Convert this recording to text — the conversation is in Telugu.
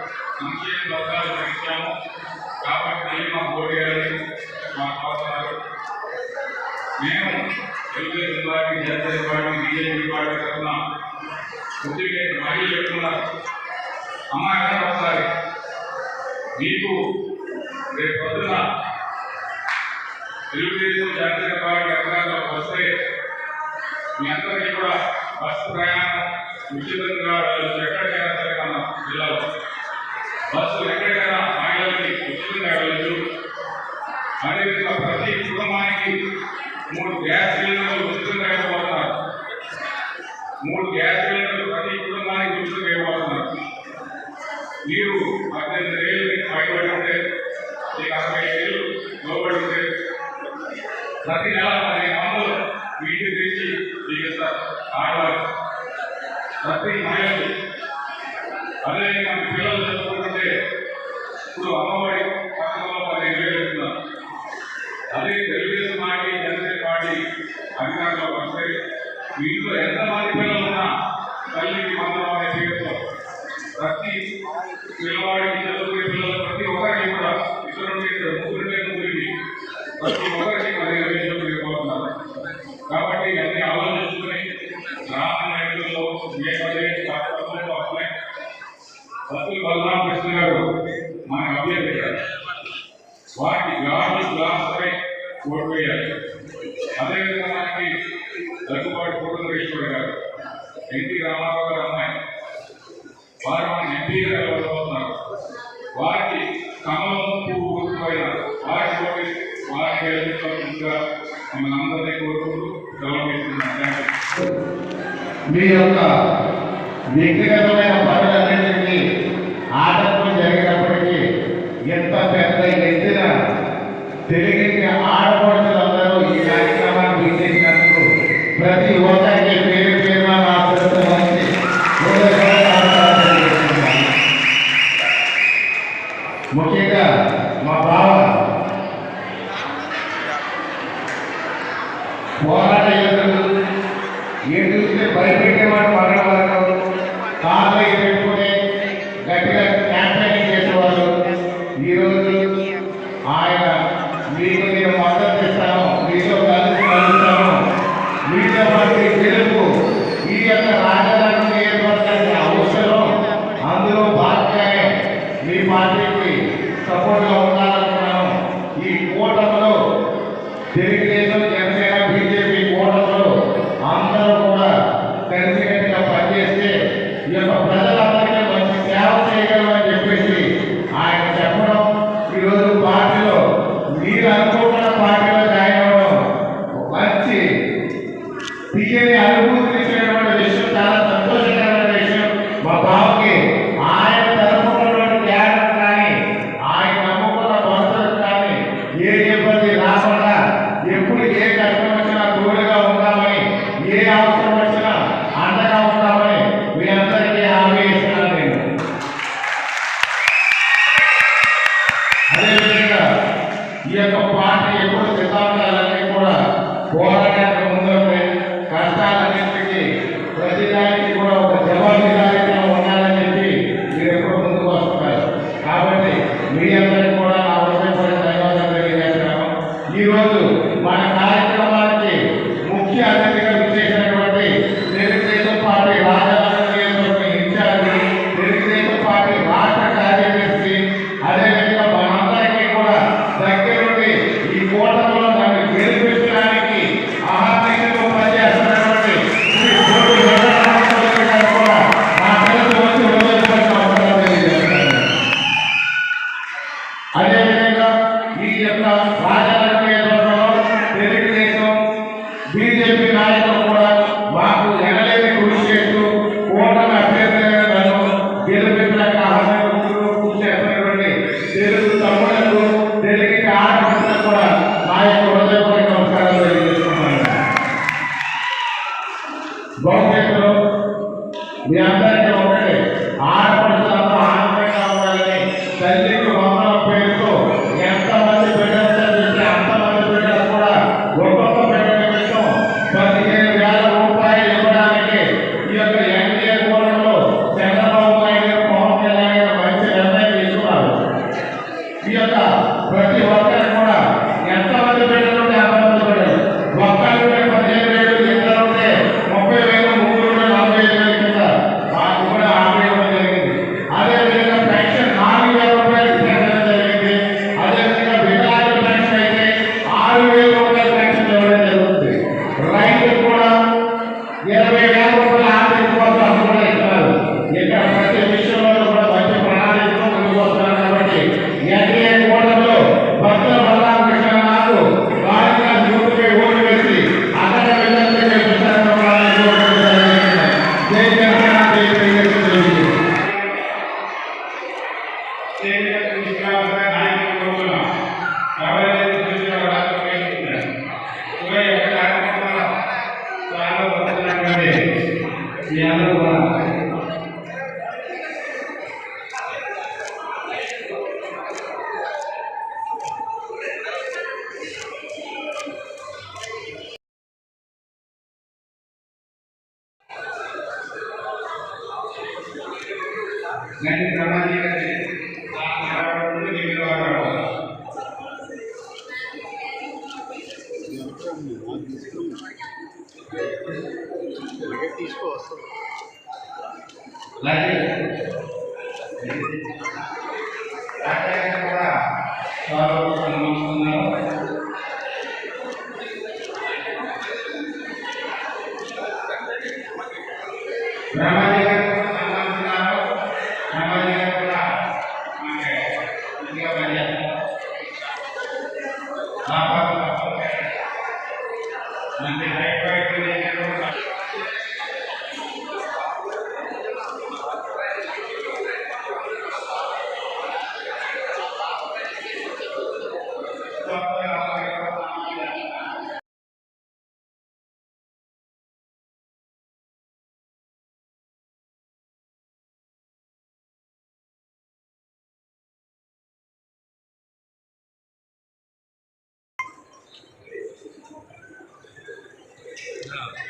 జగన్ గారు పథకాలు పెంచాము కాబట్టి మా మోడీ గారిని మా కోరుతున్నారు మేము Telugu Desam party Janata party BJP party తరఫున కొద్దిగా మరీ చెప్తున్నారు అమ్మాయి ఎవరైనా ఒకసారి మీకు రేపు పొద్దున తెలుగుదేశం జాతీయ పార్టీ అధికారంలోకి వస్తే మీ అందరికీ కూడా బస్సు ప్రయాణం ఉచితంగా వెళ్ళొచ్చు ఎక్కడికైనా సరే మన జిల్లాలో? బస్సు ఎక్కడికైనా మహిళలకి ఉచితంగా వెళ్ళొచ్చు అదేవిధంగా ప్రతి కుటుంబానికి మూడు గ్యాస్ సిలిండర్లు ఉచితంగా ఇవ్వబోతున్నారు మూడు గ్యాస్ సిలిండర్లు ప్రతి కుటుంబానికి ఉచితంగా ఇవ్వబోతున్నారు మీరు పద్దెనిమిది ఏళ్ళు పైబడి ఉంటే మీకు అరవై ఏళ్ళు లోబడి ఉంటే ప్రతి నెల పదిహేను వందలు వీటిని తెచ్చి ఆడవారు ప్రతి మహిళలు అదే మన పిల్లలు చదువుకుంటుంటే ఇప్పుడు అమ్మఒడి పథకంలో పదిహేను వేలు ఇస్తున్నారు అదే తెలుగుదేశం పార్టీ జనసేన పార్టీ అధికారంలోకి వస్తే మీ ఇంట్లో ఎంతమంది పిల్లలు ఉన్నా తల్లికి అనే పేరుతో ప్రతి పిల్లవాడికి చదువుకునే పిల్లలు ప్రతి ఒక్కరికి కూడా ఇద్దరు ఇద్దరు ముగ్గురికి ప్రతి ఒక్కరికి పదిహేను వేలు వెళ్ళిపోతున్నారు కాబట్టి ఆలోచించుకుని ఏ బతులు వారు మన ఎంపీగా వెళ్ళబోతున్నారు వారికి కమలం పువ్వు వారి వారికి గెలిపించవలసిందిగా మిమ్మల్ని అందరినీ కోరుకుంటూ సెలవు మీ యొక్క వ్యక్తిగతమైన ముఖ్యంగా మా బావ పోరాట యోధులు ఏ చూస్తే భయపెట్టేవాడు పగల వరకు కార్లు పెట్టుకుని గట్టిగా క్యాంపెయినింగ్ చేసేవారు. ఈరోజు ఆయన మీకు తెలుగుదేశం జనసేన బీజేపీ కూటమిలో అందరూ కూడా కలిసికట్టుగా పనిచేస్తే ఈ యొక్క ప్రజలందరికీ మంచి సేవ చేయగలమని చెప్పేసి ఆయన చెప్పడం. ఈరోజు పార్టీలో మీరు అనుకుంటున్న పార్టీలో జాయిన్ అవ్వడం మంచి. తీయని అనుభూతిని Yeah. మీ అందరూ కూడా గంటి అలాగే రాజయ్య గారు కూడా స్వాగతం సన్మానిస్తున్నారు. బ్రహ్మాజీ గారు కూడా సన్మానిస్తున్నారు. Obrigado.